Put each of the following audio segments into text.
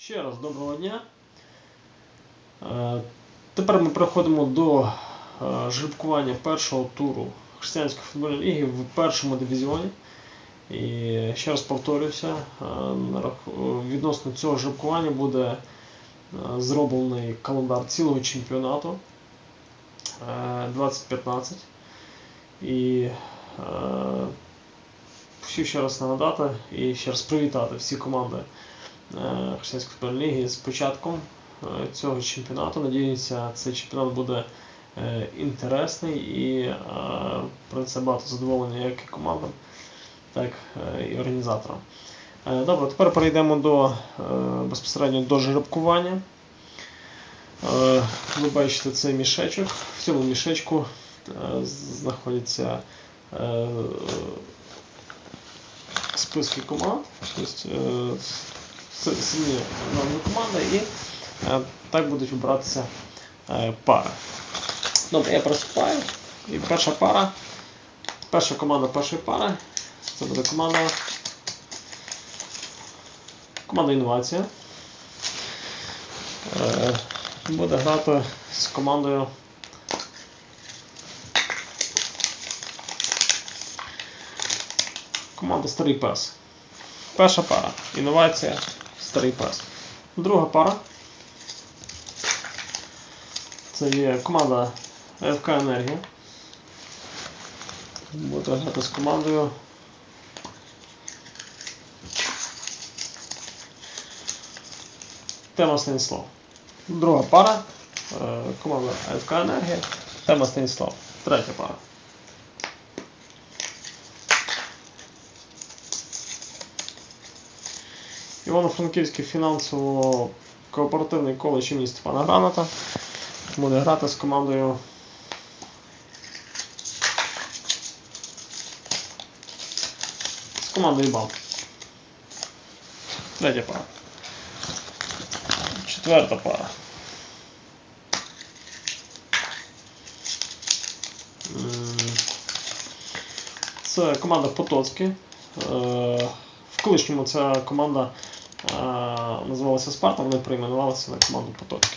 Ще раз доброго дня. Е, Тепер ми переходимо до е, жеребкування першого туру Християнської футбольної ліги в першому дивізіоні. І ще раз повторюся, е, відносно цього жеребкування буде зроблений календар цілого чемпіонату е, 2015. І хотів ще раз нагадати і ще раз привітати всі команди Християнської футбольної ліги з початком е, цього чемпіонату. Надіюся, цей чемпіонат буде е, інтересний і е, принесе багато задоволення як і командам, так е, і організаторам. Е, Добре, тепер перейдемо до е, безпосередньо до жеребкування. Е, Ви бачите цей мішечок. В цьому мішечку е, знаходяться е, списки команд, тобто е, с- команди, і е, так будуть вибиратися е, пари. Добре, я приступаю. І перша пара, перша команда першої пари, це буде команда. Команда інновація. Е, Буде грати з командою. Команда Старий пес. Перша пара. Інновація. Старий пес. Друга пара. Це є команда ФК Енергія. Буде грати з командою. Тема Станіслав. Друга пара. е, Команда ФК Енергія. Тема Станіслав. Третя пара. Івано-Франківський фінансово-кооперативний коледж імені Степана Граната буде грати з командою. З командою БАМ. Третя пара. Четверта пара. Це команда Потоцькі. Колишньому ця команда е, називалася Спарта, вони перейменувалися на команду Потоцькі.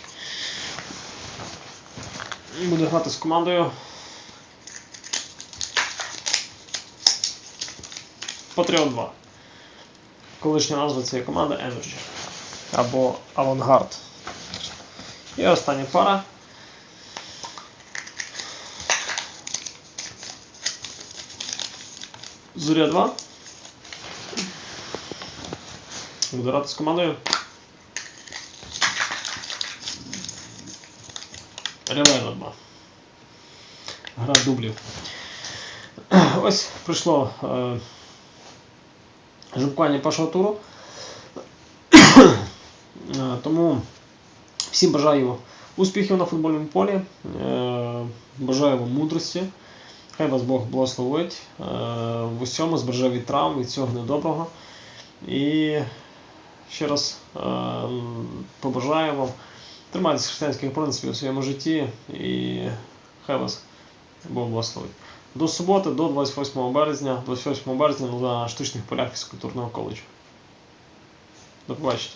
І Буде грати з командою. Патріот 2. Колишня назва цієї команди Energy. Або Авангард. І остання пара. Зоря 2. Буду з командою. Релена 2. Гра дублів. Ось прийшло е, жеребкування першого туру. Е, Тому всім бажаю успіхів на футбольному полі. Е, Бажаю вам мудрості. Хай вас Бог благословить е, в усьому, збереже від травм, від цього недоброго. І ще раз е, побажаю вам триматися християнських принципів у своєму житті і хай вас Бог благословить. До суботи, до 28 березня, 28 березня на штучних полях фізкультурного коледжу. До побачення.